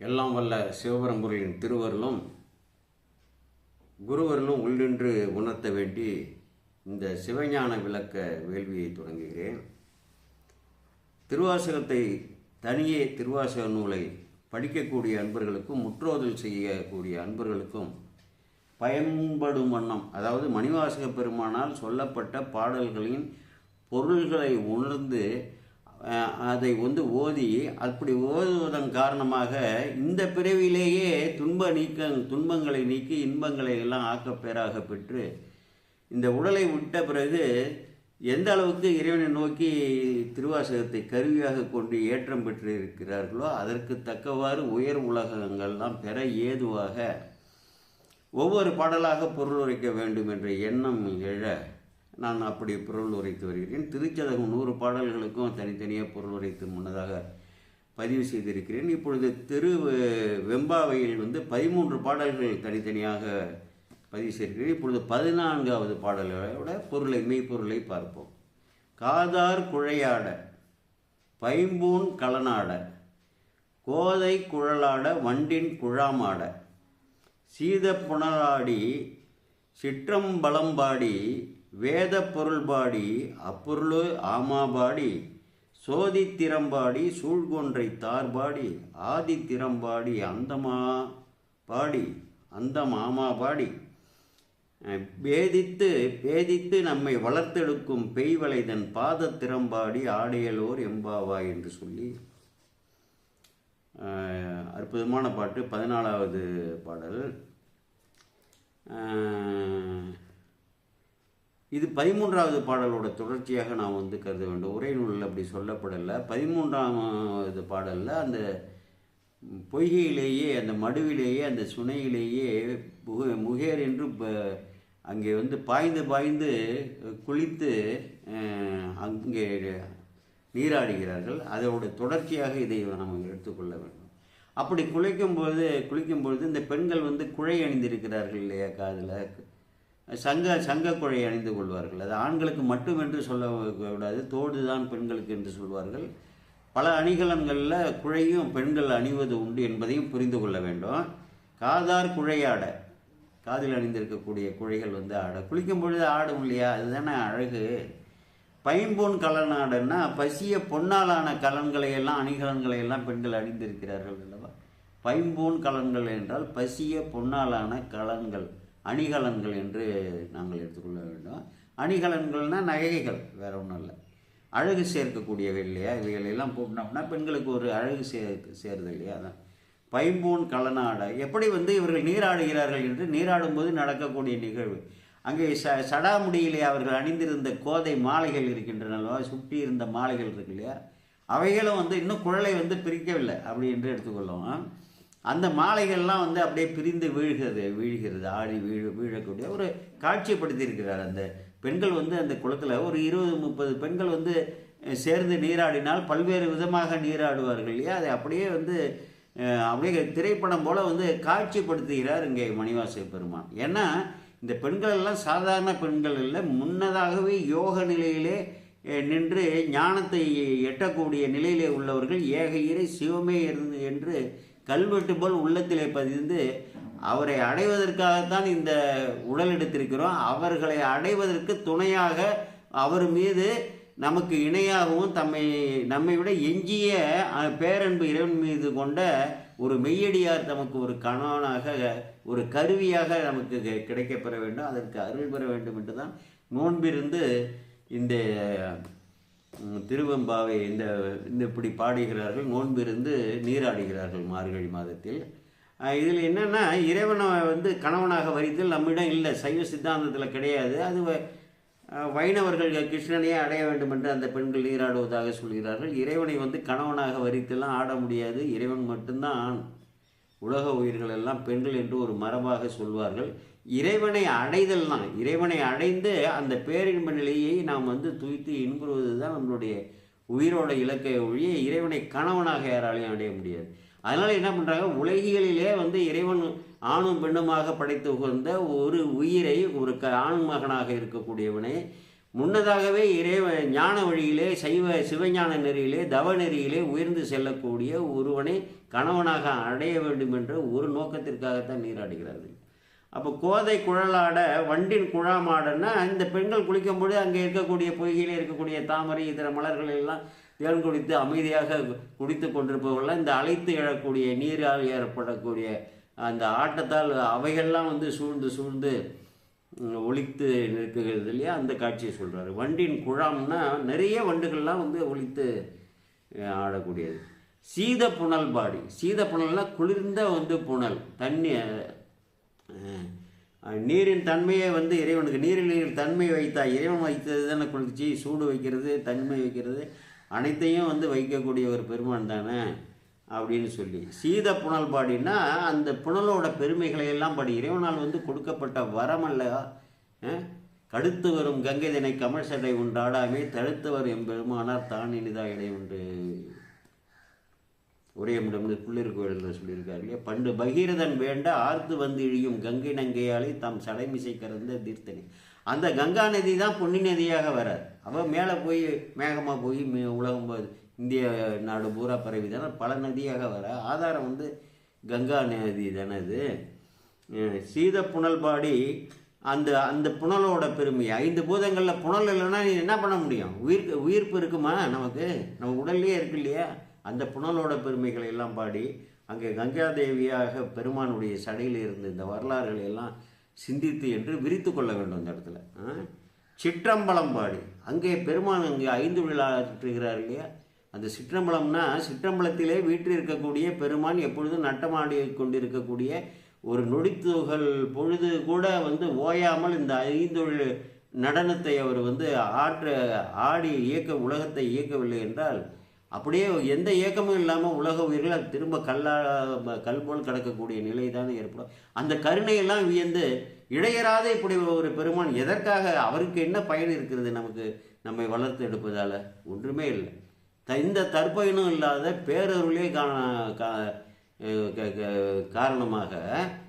எல்லாம் வல்ல சிவபரம்பொருளின் திருவருளும் குருவருளும் உள்ளின்று உணர்த்த வேண்டி இந்த சிவஞான விளக்க வேள்வியை தொடங்குகிறேன். திருவாசகத்தை தனியே திருவாசக நூலை படிக்கக்கூடிய அன்பர்களுக்கும் முற்றோதல் செய்யக்கூடிய அன்பர்களுக்கும் பயன்படும் வண்ணம் அதாவது மணிவாசக பெருமானால் சொல்லப்பட்ட பாடல்களின் பொருள்களை உணர்ந்து அதை வந்து ஓதி அப்படி ஓதுவதன் காரணமாக இந்த பிறவிலேயே துன்ப நீக்க துன்பங்களை நீக்கி இன்பங்களை எல்லாம் ஆக்கப்பேராக பெற்று இந்த உடலை விட்ட பிறகு எந்த அளவுக்கு இறைவனை நோக்கி திருவாசகத்தை கருவியாக கொண்டு ஏற்றம் பெற்று இருக்கிறார்களோ அதற்கு தக்கவாறு உயர் உலகங்கள்லாம் பெற ஏதுவாக ஒவ்வொரு பாடலாக பொருள் உரைக்க வேண்டும் என்ற எண்ணம் எழ நான் அப்படி பொருள் உரைத்து வருகிறேன். திருச்சதகம் நூறு பாடல்களுக்கும் தனித்தனியாக பொருள் உரைத்து முன்னதாக பதிவு செய்திருக்கிறேன். இப்பொழுது திரு வெம்பாவையில் வந்து பதிமூன்று பாடல்கள் தனித்தனியாக பதிவு செய்திருக்கிறேன். இப்பொழுது பதினான்காவது பாடல்களோட பொருளை மெய்ப்பொருளை பார்ப்போம். காதார் குழையாட பைம்பூன் கலனாட கோதை குழலாட வண்டின் குழாமாட சீத புனலாடி சிற்றம்பலம்பாடி வேத பொருள்பாடி அப்பொருளு ஆமாபாடி சோதித்திறம்பாடி சூழ்கொன்றை தார்பாடி ஆதித்திறம்பாடி அந்தமா பாடி அந்த மாமா பாடி பேதித்து பேதித்து நம்மை வளர்த்தெடுக்கும் பெய்வளைதன் பாதத்திறம்பாடி ஆடையலோர் எம்பாவா என்று சொல்லி அற்புதமான பாட்டு பதினாலாவது பாடல். இது பதிமூன்றாவது பாடலோட தொடர்ச்சியாக நான் வந்து கருத வேண்டும். உரை நூலில் அப்படி சொல்லப்படலை. பதிமூன்றாவது பாடலில் அந்த பொய்கையிலேயே அந்த மடுவிலேயே அந்த சுனையிலேயே முக முகேர் என்று ப- அங்கே வந்து பாய்ந்து பாய்ந்து குளித்து அங்கே நீராடுகிறார்கள். அதோட தொடர்ச்சியாக இதை நாம் எடுத்துக்கொள்ள வேண்டும். அப்படி குளிக்கும்போது குளிக்கும்பொழுது இந்த பெண்கள் வந்து குழை அணிந்திருக்கிறார்கள் இல்லையா காதில்? சங்க சங்க குழை அணிந்து கொள்வார்கள். அது ஆண்களுக்கு மட்டும் என்று சொல்ல கூடாது தோடு தான் பெண்களுக்கு என்று சொல்வார்கள். பல அணிகலன்களில் குழையும் பெண்கள் அணிவது உண்டு என்பதையும் புரிந்து கொள்ள வேண்டும். காதார் குழையாட காதில் அணிந்திருக்கக்கூடிய குழைகள் வந்து ஆட. குளிக்கும் பொழுது ஆடும் இல்லையா? அதுதானே அழகு. பைம்பொன் கலனாடன்னா பசிய பொன்னாலான கலன்களை எல்லாம் அணிகலன்களை எல்லாம் பெண்கள் அணிந்திருக்கிறார்கள் அல்லவா? பைம்பொன் கலன்கள் என்றால் பசிய பொன்னாலான கலன்கள். அணிகலன்கள் என்று நாங்கள் எடுத்துக்கொள்ள வேண்டும். அணிகலன்கள்னால் நகைகள் வேற ஒன்றும் இல்லை. அழகு சேர்க்கக்கூடியவை இல்லையா? இவைகளெல்லாம் போட்டோம்னா பெண்களுக்கு ஒரு அழகு சே சேருது இல்லையா? அதான். பைம்பூன் கலனாட எப்படி வந்து இவர்கள் நீராடுகிறார்கள் என்று நீராடும்போது நடக்கக்கூடிய நிகழ்வு. அங்கே ச சடாமுடியிலே அவர்கள் அணிந்திருந்த கோதை மாலைகள் இருக்கின்றனவா சுற்றி இருந்த மாலைகள் இருக்கு இல்லையா? அவைகளும் வந்து இன்னும் குழலை வந்து பிரிக்கவில்லை அப்படி என்று எடுத்துக்கொள்ளுவோம் அந்த மாலைகள்லாம் வந்து அப்படியே பிரிந்து வீழ்கிறது வீழ்கிறது. ஆடி வீழ வீழக்கூடிய ஒரு காட்சிப்படுத்தியிருக்கிறார் அந்த பெண்கள் வந்து அந்த குளத்தில் ஒரு இருபது முப்பது பெண்கள் வந்து சேர்ந்து நீராடினால் பல்வேறு விதமாக நீராடுவார்கள் இல்லையா? அதை அப்படியே வந்து அப்படியே திரைப்படம் போல வந்து காட்சிப்படுத்துகிறார் இங்கே மணிவாசை பெருமான். ஏன்னா இந்த பெண்கள் எல்லாம் சாதாரண பெண்கள் இல்லை. முன்னதாகவே யோக நிலையிலே நின்று ஞானத்தை எட்டக்கூடிய நிலையிலே உள்ளவர்கள் ஏக இறை சிவமே இருந்து என்று கல்வெட்டு போல் உள்ளத்திலே பதிந்து அவரை அடைவதற்காகத்தான் இந்த உடல் எடுத்திருக்கிறோம். அவர்களை அடைவதற்கு துணையாக அவர் மீது நமக்கு இணையாகவும் தம்மை நம்மை விட எஞ்சிய பேரன்பு இறைவன் மீது கொண்ட ஒரு மெய்யடியார் தமக்கு ஒரு கணவனாக ஒரு கருவியாக நமக்கு கிடைக்கப்பெற வேண்டும். அதற்கு அருள் பெற வேண்டும் என்று தான் நோன்பிருந்து இந்த திருவெம்பாவை இந்த இந்த இப்படி பாடுகிறார்கள் நோன்பிருந்து நீராடுகிறார்கள் மார்கழி மாதத்தில். இதில் என்னென்னா இறைவனை வந்து கணவனாக வரித்தல் நம்மிடம் இல்லை சைவ சித்தாந்தத்தில் கிடையாது. அது வ- வைணவர்கள் கிருஷ்ணனையே அடைய வேண்டும் என்று அந்த பெண்கள் நீராடுவதாக சொல்கிறார்கள். இறைவனை வந்து கணவனாக வரித்தெல்லாம் ஆட முடியாது. இறைவன் மட்டும்தான் ஆண். உலக உயிர்கள் எல்லாம் பெண்கள் என்று ஒரு மரபாக சொல்வார்கள். இறைவனை அடைதல் தான். இறைவனை அடைந்து அந்த பேரின்ப நிலையை நாம் வந்து துய்த்து இன்புறுவது தான் நம்மளுடைய உயிரோட இலக்கை ஒழிய இறைவனை கணவனாக யாராலையும் அடைய முடியாது. அதனால் என்ன பண்ணுறாங்க உலகியலிலே வந்து இறைவன் ஆணும் பெண்ணுமாக படைத்து உகந்த ஒரு உயிரை ஒரு க ஆண் மகனாக இருக்கக்கூடியவனை முன்னதாகவே இறைவ ஞான வழியிலே சைவ சிவஞான நெறியிலே தவ நெறியிலே உயர்ந்து செல்லக்கூடிய ஒருவனை கணவனாக அடைய வேண்டும் என்ற ஒரு நோக்கத்திற்காகத்தான் நீராடுகிறார்கள். அப்போ கோதை குழலாட வண்டின் குழாமாடன்னா இந்த பெண்கள் குளிக்கும்போது அங்கே இருக்கக்கூடிய பொய்கையில் இருக்கக்கூடிய தாமரை இதர மலர்கள் எல்லாம் தேன் குடித்து அமைதியாக குடித்து கொண்டிருப்பவர்கள்லாம் இந்த அழைத்து எழக்கூடிய நீரால் ஏற்படக்கூடிய அந்த ஆட்டத்தால் அவைகள்லாம் வந்து சூழ்ந்து சூழ்ந்து ஒழித்து நிற்கிறது இல்லையா? அந்த காட்சியை சொல்கிறாரு வண்டின் குழாம்னா நிறைய வண்டுகள்லாம் வந்து ஒழித்து ஆடக்கூடியது. சீத புனல் பாடி. சீத புனல்னா குளிர்ந்த வந்து புனல். தண்ணி நீரின் தன்மையை வந்து இறைவனுக்கு நீரில் தன்மை வைத்தா இறைவன் வைத்தது தானே குளிர்ச்சி? சூடு வைக்கிறது தன்மை வைக்கிறது அனைத்தையும் வந்து வைக்கக்கூடிய ஒரு பெருமான் தானே? அப்படின்னு சொல்லி. சீத புனல் பாடினா அந்த புனலோட பெருமைகளை எல்லாம் பாடி. இறைவனால் வந்து கொடுக்கப்பட்ட வரமல்ல கடுத்து வரும் கங்கை தினை கமல் சடை உண்டாடாமே தடுத்து வரும் எம்பெருமானார் தான் இனிதா இடை உண்டு. உரையமிடம் புள்ளிரு கோயில் சொல்லியிருக்காரு இல்லையா? பண்டு பகீரதன் வேண்ட ஆர்த்து வந்து இழியும் கங்கை நங்கையாலே தாம் சடைமிசை கறந்த தீர்த்தனை. அந்த கங்கா நதி தான் பொன்னி நதியாக வராது. அவள் மேலே போய் மேகமாக போய் மே- உலகம் போகுது. இந்திய நாடு பூரா பரவி தானே பல நதியாக வர ஆதாரம் வந்து கங்கா நதி தானே இது சீத புனல் பாடி அந்த அந்த புனலோட பெருமை ஐந்து பூதங்களில் புனல் இல்லைன்னா நீ என்ன பண்ண முடியும்? உயிர் உயிர்ப்பு இருக்குமா நமக்கு? நம்ம உடல்லையே இருக்கு இல்லையா? அந்த புனலோட பெருமைகளை எல்லாம் பாடி அங்கே கங்காதேவியாக பெருமானுடைய சடையில் இருந்த இந்த வரலாறுகளை எல்லாம் சிந்தித்து என்று விரித்து கொள்ள வேண்டும் அந்த இடத்துல. ஆ? சிற்றம்பலம் பாடி. அங்கே பெருமான் அங்கே ஐந்து விழா இருக்கிறார் இல்லையா? அந்த சிற்றம்பலம்னா சிற்றம்பலத்திலே வீட்டில் இருக்கக்கூடிய பெருமான் எப்பொழுதும் நட்டமாடி கொண்டிருக்கக்கூடிய ஒரு நொடித்துகள் பொழுது கூட வந்து ஓயாமல் இந்த ஐந்தொழில் நடனத்தை அவர் வந்து ஆற்ற ஆடி இயக்க உலகத்தை இயக்கவில்லை என்றால் அப்படியே எந்த இயக்கமும் இல்லாமல் உலக உயிர்கள் அது திரும்ப கல்லா கல் போல் கிடக்கக்கூடிய நிலை தான் ஏற்படும். அந்த கருணையெல்லாம் வியந்து இடையராத இப்படி ஒரு பெருமான் எதற்காக அவருக்கு என்ன பயன் இருக்கிறது நமக்கு நம்மை வளர்த்து எடுப்பதால்? ஒன்றுமே இல்லை. இந்த தற்பயனும் இல்லாத பேரருளே கா- க- காரணமாக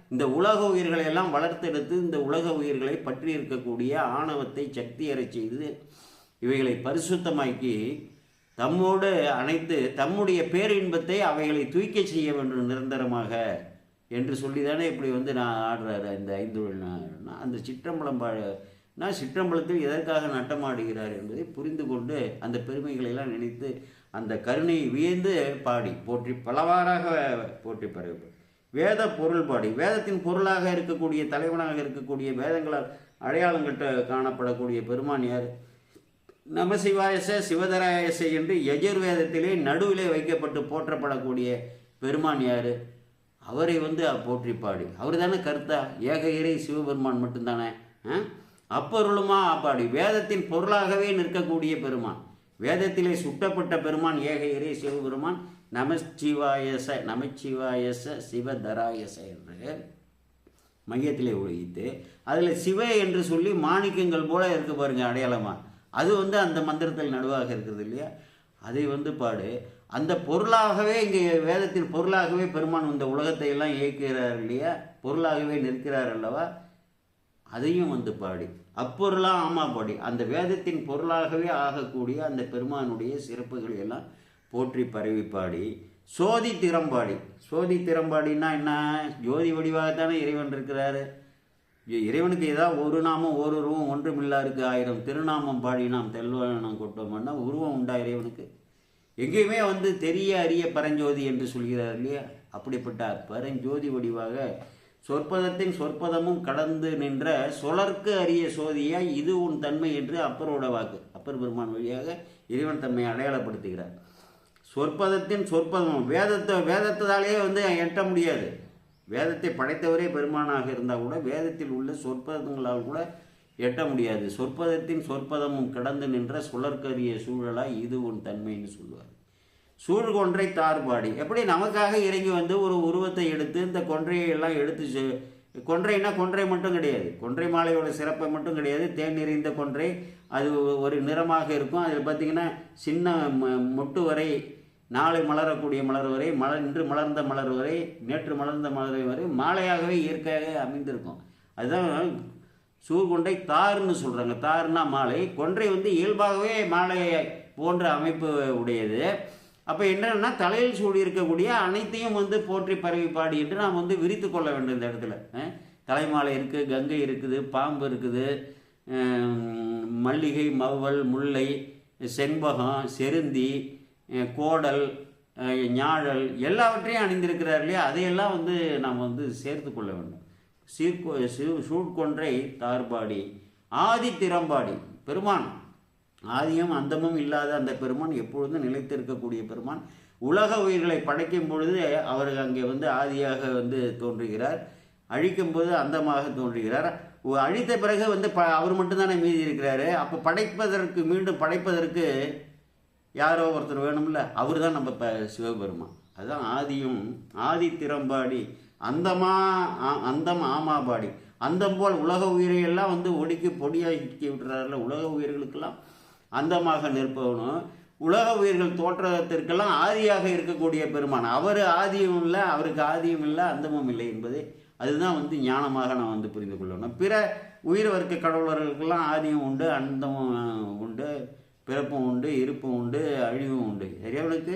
இந்த உலக உயிர்களை எல்லாம் வளர்த்தெடுத்து இந்த உலக உயிர்களை பற்றி இருக்கக்கூடிய ஆணவத்தை சக்தியறச் செய்து இவைகளை பரிசுத்தமாக்கி தம்மோடு அணைத்து தம்முடைய பேரின்பத்தை அவைகளை தூய்க்க செய்ய வேண்டும் நிரந்தரமாக என்று சொல்லி தானே இப்படி வந்து நான் ஆடுறாரு இந்த ஐந்து அந்த சிற்றம்பலம் பா நான் சிற்றம்பலத்தில் எதற்காக நட்டமாடுகிறார் என்பதை புரிந்து கொண்டு அந்த பெருமைகளை எல்லாம் நினைத்து அந்த கருணை வியந்து பாடி போற்றி பலவாறாக போற்றி பரவு. வேத பொருள் பாடி வேதத்தின் பொருளாக இருக்கக்கூடிய தலைவனாக இருக்கக்கூடிய வேதங்களால் அடையாளங்கிட்ட காணப்படக்கூடிய பெருமான் யார்? நமசிவாயச சிவதராயச என்று யஜுர்வேதத்திலே நடுவிலே வைக்கப்பட்டு போற்றப்படக்கூடிய பெருமான் யார்? அவரை வந்து போற்றி பாடி. அவர் தானே கருத்தா? ஏக இறை சிவபெருமான் மட்டும்தானே? ஆ? அப்பொருளுமா பாடி வேதத்தின் பொருளாகவே நிற்கக்கூடிய பெருமான். வேதத்திலே சுட்டப்பட்ட பெருமான் ஏக இறை சிவபெருமான் நமச்சிவாயச நமச்சிவாயச சிவதராயச என்று மையத்திலே ஒழித்து அதில் சிவ என்று சொல்லி மாணிக்கங்கள் போல இருக்கு பாருங்க அடையாளமா. அது வந்து அந்த மந்திரத்தில் நடுவாக இருக்குது இல்லையா? அதை வந்து பாடு. அந்த பொருளாகவே இங்கே வேதத்தின் பொருளாகவே பெருமான் இந்த உலகத்தை எல்லாம் இயக்குகிறார் இல்லையா? பொருளாகவே நிற்கிறார் அல்லவா? அதையும் வந்து பாடி. அப்பொருளாக ஆமா பாடி. அந்த வேதத்தின் பொருளாகவே ஆகக்கூடிய அந்த பெருமானுடைய சிறப்புகளை எல்லாம் போற்றி பரவி பாடி. சோதி திறம்பாடி. சோதி திறம்பாடின்னா என்ன? ஜோதி வடிவாகத்தானே இறைவன் இருக்கிறாரு. இறைவனுக்கு ஏதாவது ஒரு நாமம் ஒரு உருவம் ஒன்றுமில்லாருக்கு ஆயிரம் திருநாமம் பாடி நாம் தெல்வனம் கொட்டோம்னா உருவம் உண்டா இறைவனுக்கு? எங்கேயுமே வந்து தெரிய அறிய பரஞ்சோதி என்று சொல்கிறார் இல்லையா? அப்படிப்பட்ட பரஞ்சோதி வடிவாக சொற்பதத்தின் சொற்பதமும் கடந்து நின்ற சொலர்க்கு அரிய சோதியாய் இது உன் தன்மை என்று அப்பரோட வாக்கு. அப்பர் பெருமான் வழியாக இறைவன் தன்மை அடையாளப்படுத்துகிறார். சொற்பதத்தின் சொற்பதம் வேதத்தை வேதத்தாலேயே வந்து எட்ட முடியாது. வேதத்தை படைத்தவரே பெருமானாக இருந்தால் கூட வேதத்தில் உள்ள சொற்பதங்களால் கூட எட்ட முடியாது. சொற்பதத்தின் சொற்பதமும் கடந்து நின்ற சுழற்கரிய சூழலாய் இது உன் தன்மைன்னு சொல்லுவார். சூழ் கொன்றை தார்பாடி எப்படி நமக்காக இறங்கி வந்து ஒரு உருவத்தை எடுத்து இந்த கொன்றையை எல்லாம் எடுத்து செ- கொன்றைனா கொன்றை மட்டும் கிடையாது. கொன்றை மாலையோட சிறப்பை மட்டும் கிடையாது. தேன் நிறைந்த கொன்றை அது ஒரு நிறமாக இருக்கும். அதில் பார்த்திங்கன்னா சின்ன மொட்டு வரை நாளை மலரக்கூடிய மலர் வரை மலர் இன்று மலர்ந்த மலர் வரை நேற்று மலர்ந்த மலர் வரை மாலையாகவே இயற்கையாக அமைந்திருக்கும். அதுதான் சூர்கொண்டை தார்னு சொல்கிறாங்க தார்னா மாலை. கொன்றை வந்து இயல்பாகவே மாலை போன்ற அமைப்பு உடையது. அப்போ என்னன்னா தலையில் சூடி இருக்கக்கூடிய அனைத்தையும் வந்து போற்றி பரவி பாடி என்று நாம் வந்து விரித்து கொள்ள வேண்டும் இந்த இடத்துல. தலைமாலை இருக்குது கங்கை இருக்குது பாம்பு இருக்குது மல்லிகை மவ்வல் முல்லை செண்பகம் செருந்தி கோடல் ஞாழல் எல்லாவற்றையும் அணிந்திருக்கிறார் இல்லையா? அதையெல்லாம் வந்து நாம் வந்து சேர்த்து கொள்ள வேண்டும். சீர்கோ சீ- சூட்கொன்றை தார்பாடி ஆதி திறம்பாடி பெருமான். ஆதியும் அந்தமும் இல்லாத அந்த பெருமான் எப்பொழுதும் நிலைத்திருக்கக்கூடிய பெருமான். உலக உயிர்களை படைக்கும் பொழுது அவர் அங்கே வந்து ஆதியாக வந்து தோன்றுகிறார். அழிக்கும்போது அந்தமாக தோன்றுகிறார். அழித்த பிறகு வந்து ப அவர் மட்டும்தானே மீதி இருக்கிறாரு. அப்போ படைப்பதற்கு மீண்டும் படைப்பதற்கு யாரோ ஒருத்தர் வேணும்ல? அவர் தான் நம்ம இப்போ சிவபெருமான். அதுதான் ஆதியும் ஆதி திறம்பாடி அந்தமா ஆ- அந்தம் ஆமாபாடி. அந்தம் போல் உலக உயிரையெல்லாம் வந்து ஒடுக்கி பொடியாக்கி விட்டுறாருல உலக உயிர்களுக்கெல்லாம். அந்தமாக நிற்பவனும் உலக உயிர்கள் தோற்றத்திற்கெல்லாம் ஆதியாக இருக்கக்கூடிய பெருமான். அவர் ஆதியும் இல்லை அவருக்கு ஆதியும் இல்லை அந்தமும் இல்லை என்பது அதுதான் வந்து ஞானமாக நான் வந்து புரிந்து கொள்ளணும் பிற உயிர் வர்க்க கடவுளர்களுக்கெல்லாம் ஆதியும் உண்டு அந்தமும் உண்டு பிறப்பும் உண்டு இருப்பும் உண்டு அழிவும் உண்டு. இறைவனுக்கு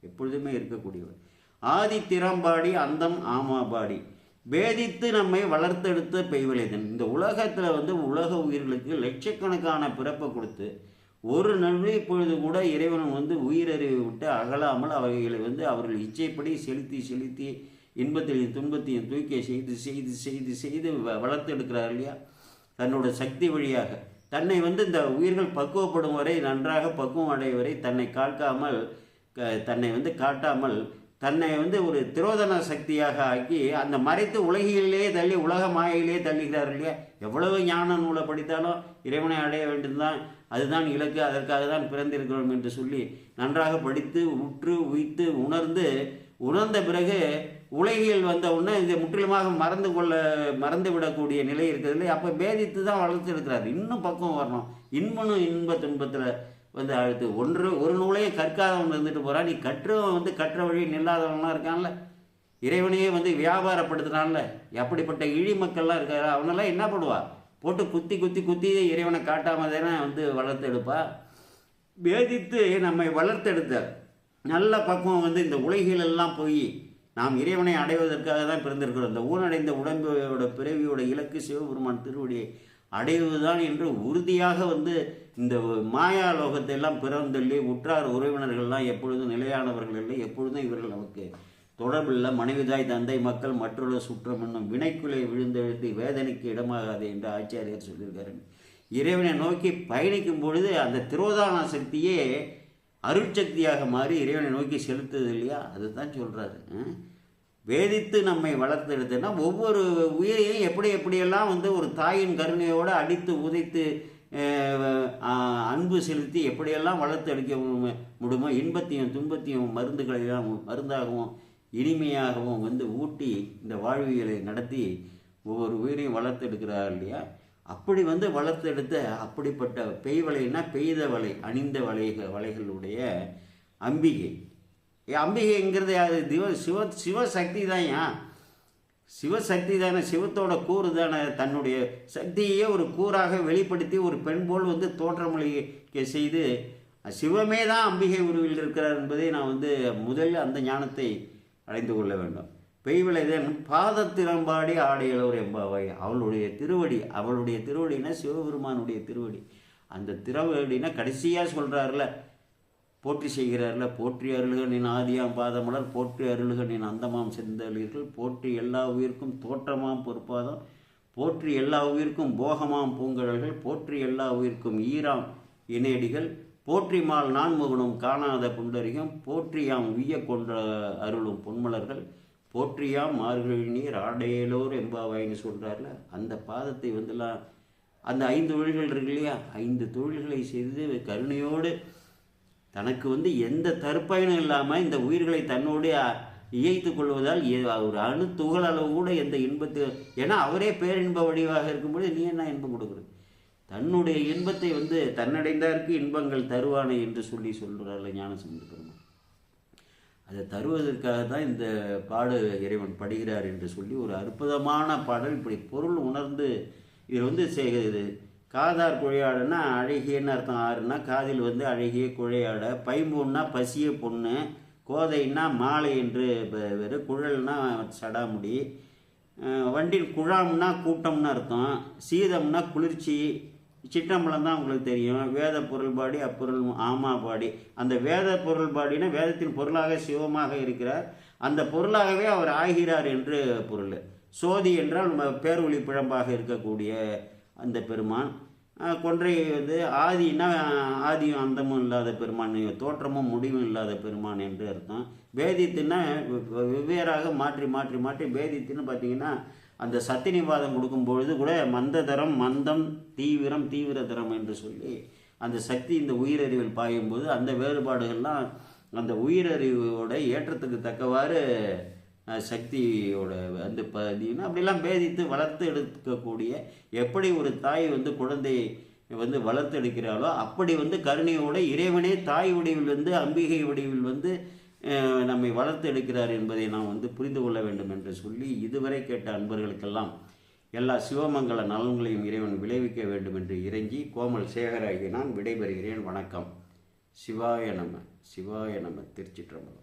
எப்பொழுதுமே இருக்கக்கூடியவர். ஆதி திறம்பாடி அந்தம் ஆமாபாடி. வேதித்து நம்மை வளர்த்தெடுத்த பெய்வலைதன் இந்த உலகத்தில் வந்து உலக உயிர்களுக்கு லட்சக்கணக்கான பிறப்பை கொடுத்து ஒரு நன்மை பொழுது கூட இறைவன் வந்து உயிரறிவை விட்டு அகலாமல் அவைகளை வந்து அவர்கள் இச்சைப்படி செலுத்தி செலுத்தி இன்பத்தையும் துன்பத்தையும் தூக்கி செய்து செய்து செய்து செய்து வ- வளர்த்தெடுக்கிறார் இல்லையா? தன்னோட சக்தி வழியாக. தன்னை வந்து இந்த உயிர்கள் பக்குவப்படும் வரை நன்றாக பக்குவம் அடைய வரை தன்னை காக்காமல் க- தன்னை வந்து காட்டாமல் தன்னை வந்து ஒரு திரோதன சக்தியாக ஆக்கி அந்த மறைத்து உலகிலேயே தள்ளி உலக மாயையிலே தள்ளுகிறார் இல்லையா? எவ்வளவு ஞான நூலை படித்தாலும் இறைவனை அடைய வேண்டும்தான் அதுதான் இலக்கு அதற்காக தான் பிறந்திருக்கிறோம் என்று சொல்லி நன்றாக படித்து உற்று உய்த்து உணர்ந்து உணர்ந்த பிறகு உலகியல் வந்த உடனே இது முற்றிலுமாக மறந்து கொள்ள மறந்து விடக்கூடிய நிலை இருக்குது இல்லை அப்போ பேதித்து தான் வளர்த்துருக்கிறார் இன்னும் பக்கம் வரணும். இன்பனும் இன்ப துன்பத்தில் வந்து அடுத்து ஒன்று ஒரு நூலையே கற்காதவன் இருந்துட்டு போகிறான் நீ கற்றவன் வந்து கற்ற வழி நில்லாதவன்லாம் இருக்கான்ல. இறைவனையே வந்து வியாபாரப்படுத்துனான்ல அப்படிப்பட்ட இழி மக்கள்லாம் இருக்காரு? அவனெல்லாம் என்ன பண்ணுவா போட்டு குத்தி குத்தி குத்தி இறைவனை காட்டாமல் தானே வந்து வளர்த்து எடுப்பா? வேதித்து நம்மை வளர்த்தெடுத்த நல்ல பக்குவம் வந்து இந்த உலகிலெல்லாம் போய் நாம் இறைவனை அடைவதற்காக தான் பிறந்திருக்கிறோம். இந்த ஊனடைந்த உடம்போட பிறவியோட இலக்கு சிவபெருமான் திருவடியை அடைவதுதான் என்று உறுதியாக வந்து இந்த மாயா லோகத்தை எல்லாம் பிறந்தள்ளி உற்றார் உறவினர்கள்லாம் எப்பொழுதும் நிலையானவர்கள் இல்லை எப்பொழுதும் இவர்கள் நமக்கு தொடர்பில்லை மனைவிதாய் தந்தை மக்கள் மற்றொரு சுற்றம் என்னும் வினைக்குள்ளே விழுந்தெழுந்து வேதனைக்கு இடமாகாது என்று ஆச்சாரியர் சொல்லியிருக்காரு. இறைவனை நோக்கி பயணிக்கும் பொழுது அந்த திரோதான சக்தியே அருட்சக்தியாக மாறி இறைவனை நோக்கி செலுத்துது இல்லையா? அதுதான் சொல்கிறாரு வேதித்து நம்மை வளர்த்தெடுத்தனா ஒவ்வொரு உயிரையும் எப்படி எப்படியெல்லாம் வந்து ஒரு தாயின் கருணையோடு அடித்து உதைத்து அன்பு செலுத்தி எப்படியெல்லாம் வளர்த்து எடுக்க முடியுமோ இன்பத்தையும் துன்பத்தையும் மருந்துகளையும் மருந்தாகவும் இனிமையாகவும் வந்து ஊட்டி இந்த வாழ்வியலை நடத்தி ஒவ்வொரு உயிரையும் வளர்த்தெடுக்கிறார் இல்லையா? அப்படி வந்து வளர்த்தெடுத்த அப்படிப்பட்ட பெய்வலைன்னா பெய்த வலை அணிந்த வலைகள் வலைகளுடைய அம்பிகை. அம்பிகைங்கிறது யாரு திவ சிவ சிவசக்தி தான்யா சிவசக்தி தானே சிவத்தோட கூறு தானே தன்னுடைய சக்தியையே ஒரு கூறாக வெளிப்படுத்தி ஒரு பெண் போல் வந்து தோற்றமளிக்க செய்து சிவமே தான் அம்பிகை உருவில் இருக்கிறார் என்பதை நான் வந்து முதலில் அந்த ஞானத்தை அடைந்து கொள்ள வேண்டும். பெய்விளைதன் பாதத்திறம்பாடி ஆடையலோர் எம்பாவை அவளுடைய திருவடி அவளுடைய திருவடினா சிவபெருமானுடைய திருவடி. அந்த திருவடினா கடைசியாக சொல்கிறாருல போற்றி செய்கிறார்ல போற்றி அருள்க நின் ஆதியாம் பாதமலர் போற்றி அருள்க நின் அந்தமாம் செந்தளிர்கள் போற்றி எல்லா உயிர்க்கும் தோற்றமாம் பொறுப்பாதம் போற்றி எல்லா உயிர்க்கும் போகமாம் பூங்கடல்கள் போற்றி எல்லா உயிர்க்கும் ஈராம் இணையடிகள் போற்றிமால் நான்முகனும் காணாத புண்டரிகம் போற்றியாம் உய்ய கொன்ற அருளும் பொன்மலர்கள் போற்றியாம் மார்கழி நீர் ஆடையலோர் எம்பாவாயின்னு சொல்கிறார்ல அந்த பாதத்தை வந்துலாம் அந்த ஐந்து தொழில்கள் இருக்கு இல்லையா? ஐந்து தொழில்களை செய்து கருணையோடு தனக்கு வந்து எந்த தற்பயனும் இல்லாமல் இந்த உயிர்களை தன்னோடு இயைத்து கொள்வதால் ஒரு அணு துகள் அளவு கூட எந்த இன்பத்தை ஏன்னா அவரே பேரின்ப வடிவாக இருக்கும்போது நீ என்ன இன்பம் கொடுக்குறது தன்னுடைய இன்பத்தை வந்து தன்னடைந்தாருக்கு இன்பங்கள் தருவானே என்று சொல்லி சொல்கிறார்கள் ஞானசம்பந்த பெருமான் அதை தருவதற்காக தான் இந்த பாடு இறைவன் படுகிறார் என்று சொல்லி ஒரு அற்புதமான பாடல் இப்படி பொருள் உணர்ந்து இது வந்து செய்கிறது இது காதார் குழையாடுன்னா அழகியன்னு அர்த்தம். ஆறுனா காதில் வந்து அழகிய குழையாட பைம்பூன்னா பசிய பொண்ணு கோதைன்னா மாலை என்று வேறு குழல்னா சடாமுடி வண்டியில் வண்டில் குழாம்னா கூட்டம்னு அர்த்தம் சீதம்னா குளிர்ச்சி சிற்றம்பலம் தான் உங்களுக்கு தெரியும். வேத பொருள்பாடி அப்பொருள் ஆமா பாடி. அந்த வேத பொருள்பாடினா வேதத்தின் பொருளாக சிவமாக இருக்கிறார். அந்த பொருளாகவே அவர் ஆகிறார் என்று பொருள். சோதி என்றால் நம்ம பேரொளி பிழம்பாக இருக்கக்கூடிய அந்த பெருமான். கொன்றை வந்து ஆதினா ஆதியும் அந்தமும் இல்லாத பெருமான் தோற்றமும் முடிவும் இல்லாத பெருமான் என்று அர்த்தம். வேதித்துன்னா வெவ்வேறாக மாற்றி மாற்றி மாற்றி வேதித்துன்னு பார்த்தீங்கன்னா அந்த சத்தினிவாதம் கொடுக்கும் பொழுது கூட மந்ததரம் மந்தம் தீவிரம் தீவிரதரம் என்று சொல்லி அந்த சக்தி இந்த உயிரறிவில் பாயும்போது அந்த வேறுபாடுகள்லாம் அந்த உயிரறிவோட ஏற்றத்துக்கு தக்கவாறு சக்தியோட வந்து பார்த்தீங்கன்னா அப்படிலாம் பேதித்து வளர்த்து எடுக்கக்கூடிய எப்படி ஒரு தாய் வந்து குழந்தையை வந்து வளர்த்து எடுக்கிறாளோ அப்படி வந்து கருணையோட இறைவனே தாய் வடிவில் வந்து அம்பிகை வடிவில் வந்து நம்மை வளர்த்து எடுக்கிறார் என்பதை நாம் வந்து புரிந்து கொள்ள வேண்டும் என்று சொல்லி இதுவரை கேட்ட அன்பர்களுக்கெல்லாம் எல்லா சிவமங்கல நலன்களையும் இறைவன் விளைவிக்க வேண்டும் என்று இறங்கி கோமல் சேகராகி நான் விடைபெறுகிறேன். வணக்கம். சிவாய நம சிவாய நம திருச்சிற்றம்பலம்.